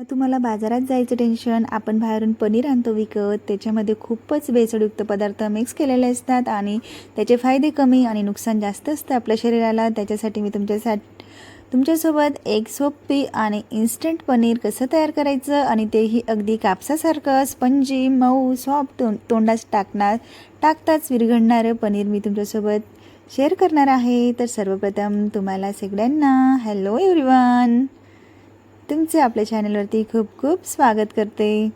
तुम्हाला बाजारात जायचं टेन्शन आपण बाहेरून पनीर आणतो विकत. त्याच्यामध्ये खूपच भेसळयुक्त पदार्थ मिक्स केलेले असतात आणि त्याचे फायदे कमी आणि नुकसान जास्त असतं आपल्या शरीराला. त्याच्यासाठी मी तुमच्यासाठी तुमच्यासोबत एक सोपी आणि इन्स्टंट पनीर कसं तयार करायचं आणि तेही अगदी कापसासारखं स्पंजी मऊ सॉफ्ट तोंड तोंडात टाकणार टाकताच विरघळणारं पनीर मी तुमच्यासोबत शेअर करणार आहे. तर सर्वप्रथम तुम्हाला सगळ्यांना हॅलो एव्हरीवन तुमचं आपल्या चॅनलवरती खूप खूप स्वागत करते.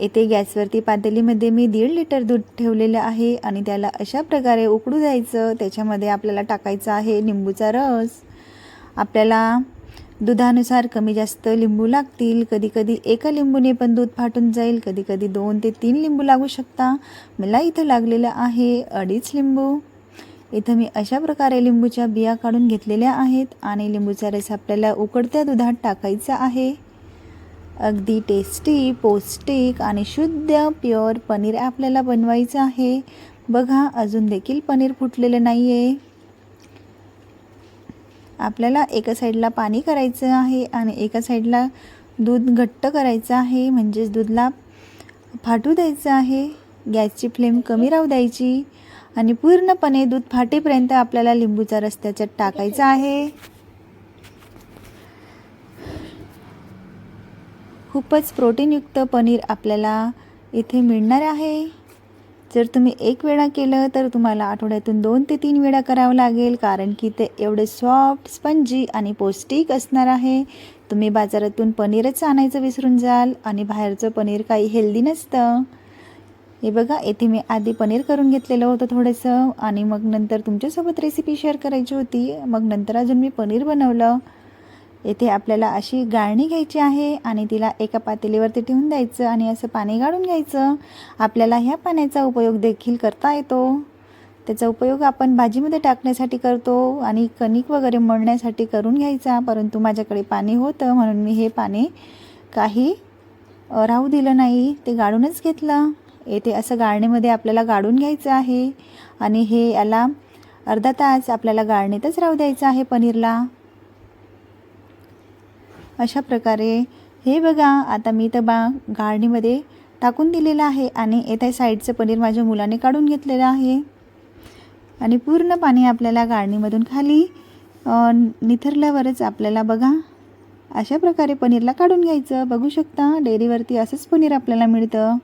येथे गॅसवरती पातेलीमध्ये मी दीड लिटर दूध ठेवलेलं आहे आणि त्याला अशा प्रकारे उकडू द्यायचं. त्याच्यामध्ये आपल्याला टाकायचं आहे लिंबूचा रस. आपल्याला दुधानुसार कमी जास्त लिंबू लागतील. कधी कधी एका लिंबूने पण दूध फाटून जाईल. कधीकधी दोन ते तीन लिंबू लागू शकता. मला इथं लागलेलं आहे अडीच लिंबू. इथं मी अशा प्रकारे लिंबूच्या बिया काढून घेतलेल्या आहेत आणि लिंबूचा रस आपल्याला उकडत्या दुधात टाकायचा आहे. अगदी टेस्टी पौष्टिक आणि शुद्ध प्युअर पनीर आपल्याला बनवायचं आहे. बघा अजून देखील पनीर फुटलेलं नाही आहे आपल्याला एका साईडला पाणी करायचं आहे आणि एका साईडला दूध घट्ट करायचं आहे. म्हणजेच दूधला फाटू द्यायचं आहे. गॅसची फ्लेम कमी राहू द्यायची. आणि पूर्णपणे दूध फाटेपर्यंत आपल्याला लिंबूचा रस त्याच्यात टाकायचा आहे. खूपच प्रोटीनयुक्त पनीर आपल्याला इथे मिळणार आहे. जर तुम्ही एक वेळा केलं तर तुम्हाला आठवड्यातून दोन ते तीन वेळा करावं लागेल कारण की ते एवढे सॉफ्ट स्पंजी आणि पौष्टिक असणार आहे. तुम्ही बाजारातून पनीरच आणायचं विसरून जाल आणि बाहेरचं पनीर काही हेल्दी नसतं. हे बघा येथे मी आधी पनीर करून घेतलेलं होतं थोडंसं आणि मग नंतर तुमच्यासोबत रेसिपी शेअर करायची होती. मग नंतर अजून मी पनीर बनवलं. येथे आपल्याला अशी गाळणी घ्यायची आहे आणि तिला एका पातेलीवरती ठेवून द्यायचं आणि असं पाणी गाळून घ्यायचं. आपल्याला ह्या पाण्याचा उपयोग देखील करता येतो. त्याचा उपयोग आपण भाजीमध्ये टाकण्यासाठी करतो आणि कणिक वगैरे मळण्यासाठी करून घ्यायचा परंतु माझ्याकडे पाणी होतं म्हणून मी हे पाणी काही राहू दिलं नाही. ते गाळूनच घेतलं. येथे असं गाळणीमध्ये आपल्याला गाळून घ्यायचं आहे. आणि हे याला अर्धा तास आपल्याला गाळणीतच राहू द्यायचं आहे पनीरला. अशा प्रकारे हे बघा आता मी तर बा गाळणीमध्ये टाकून दिलेलं आहे आणि येथे साईडचं पनीर माझ्या मुलाने काढून घेतलेलं आहे. आणि पूर्ण पाणी आपल्याला गाळणीमधून खाली निथरल्यावरच आपल्याला बघा अशा प्रकारे पनीरला काढून घ्यायचं. बघू शकता डेअरीवरती असंच पनीर आपल्याला मिळतं.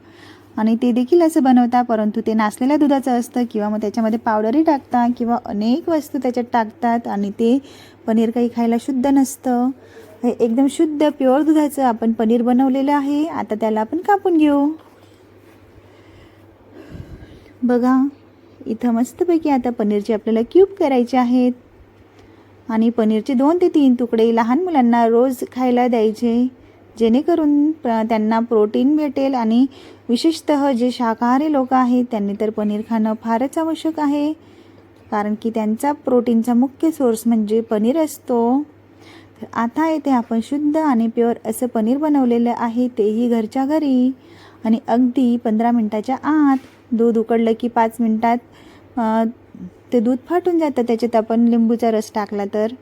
आणि ते देखील असं बनवता परंतु ते नासलेल्या दुधाचं असतं किंवा मग त्याच्यामध्ये पावडरही टाकता किंवा अनेक वस्तू त्याच्यात टाकतात आणि ते पनीर काही खायला शुद्ध नसतं. हे एकदम शुद्ध प्युअर दुधाचं आपण पनीर बनवलेलं आहे. आता त्याला आपण कापून घेऊ. बघा इथं मस्तपैकी आता पनीरचे आपल्याला क्यूब करायचे आहेत. आणि पनीरचे दोन ते तीन तुकडे लहान मुलांना रोज खायला द्यायचे. जेणेकरून त्यांना प्रोटीन भेटेल आणि विशेषतः जे शाकाहारी लोक आहेत त्यांनी तर पनीर खाणं फारच आवश्यक आहे. कारण की त्यांचा प्रोटीनचा मुख्य सोर्स म्हणजे पनीर असतो. तर आता येथे आपण शुद्ध आणि प्युअर असं पनीर बनवलेलं आहे तेही घरच्या घरी. आणि अगदी पंधरा मिनटाच्या आत दूध उकडलं की पाच मिनटात ते दूध फाटून जातं त्याच्यात आपण लिंबूचा रस टाकला तर.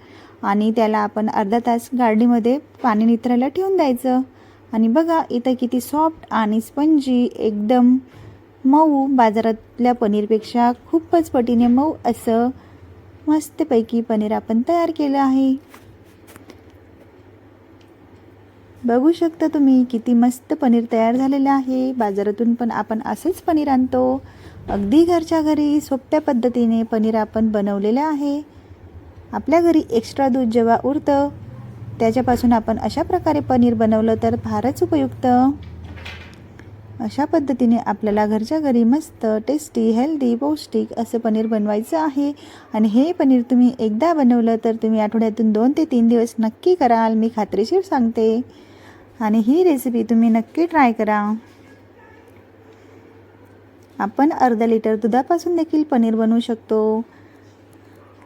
आणि त्याला आपण अर्धा तास गाडीमध्ये पाणी निथरायला ठेवून द्यायचं. आणि बघा इथं किती सॉफ्ट आणि स्पंजी एकदम मऊ बाजारातल्या पनीरपेक्षा खूपच पटीने मऊ असं मस्तपैकी पनीर आपण तयार केलं आहे. बघू शकता तुम्ही किती मस्त पनीर तयार झालेलं आहे. बाजारातून पण आपण असंच पनीर आणतो. अगदी घरच्या घरी सोप्या पद्धतीने पनीर आपण बनवलेलं आहे. आपल्या घरी एक्स्ट्रा दूध जेव्हा उरतं त्याच्यापासून आपण अशा प्रकारे पनीर बनवलं तर फारच उपयुक्त. अशा पद्धतीने आपल्याला घरच्या घरी मस्त टेस्टी हेल्दी पौष्टिक असं पनीर बनवायचं आहे. आणि हे पनीर तुम्ही एकदा बनवलं तर तुम्ही आठवड्यातून दोन ते तीन दिवस नक्की कराल. मी खात्रीशीर सांगते. आणि ही रेसिपी तुम्ही नक्की ट्राय करा. आपण अर्धा लिटर दुधापासून देखील पनीर बनवू शकतो.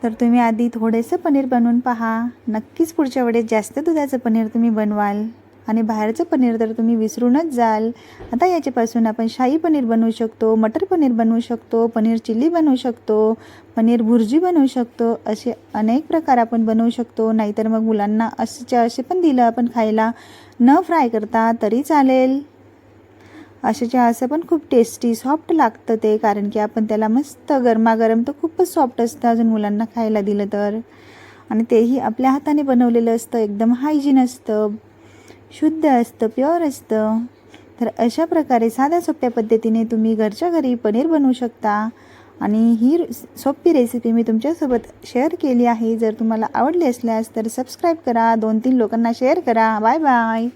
तर तुम्ही आधी थोडेसं पनीर बनवून पहा. नक्कीच पुढच्या वेळेस जास्त दुधाचं पनीर तुम्ही बनवाल. आणि बाहेरचं पनीर तर तुम्ही विसरूनच जाल. आता याच्यापासून आपण शाही पनीर बनवू शकतो मटर पनीर बनवू शकतो पनीर चिल्ली बनवू शकतो पनीर भुर्जी बनवू शकतो असे अनेक प्रकार आपण बनवू शकतो. नाहीतर मग मुलांना असेच्या असे पण दिलं आपण खायला. न फ्राय करता तरी चालेल. अशाच्या असं पण खूप टेस्टी सॉफ्ट लागतं ते कारण की आपण त्याला मस्त गरमागरम तर खूपच सॉफ्ट असतं अजून मुलांना खायला दिलं तर. आणि तेही आपल्या हाताने बनवलेलं असतं एकदम हायजीन असतं शुद्ध असतं प्युअर असतं. तर अशा प्रकारे साध्या सोप्या पद्धतीने तुम्ही घरच्या घरी पनीर बनवू शकता. आणि ही सोपी रेसिपी मी तुमच्यासोबत शेअर केली आहे. जर तुम्हाला आवडली असल्यास तर सबस्क्राईब करा दोन तीन लोकांना शेअर करा. Bye bye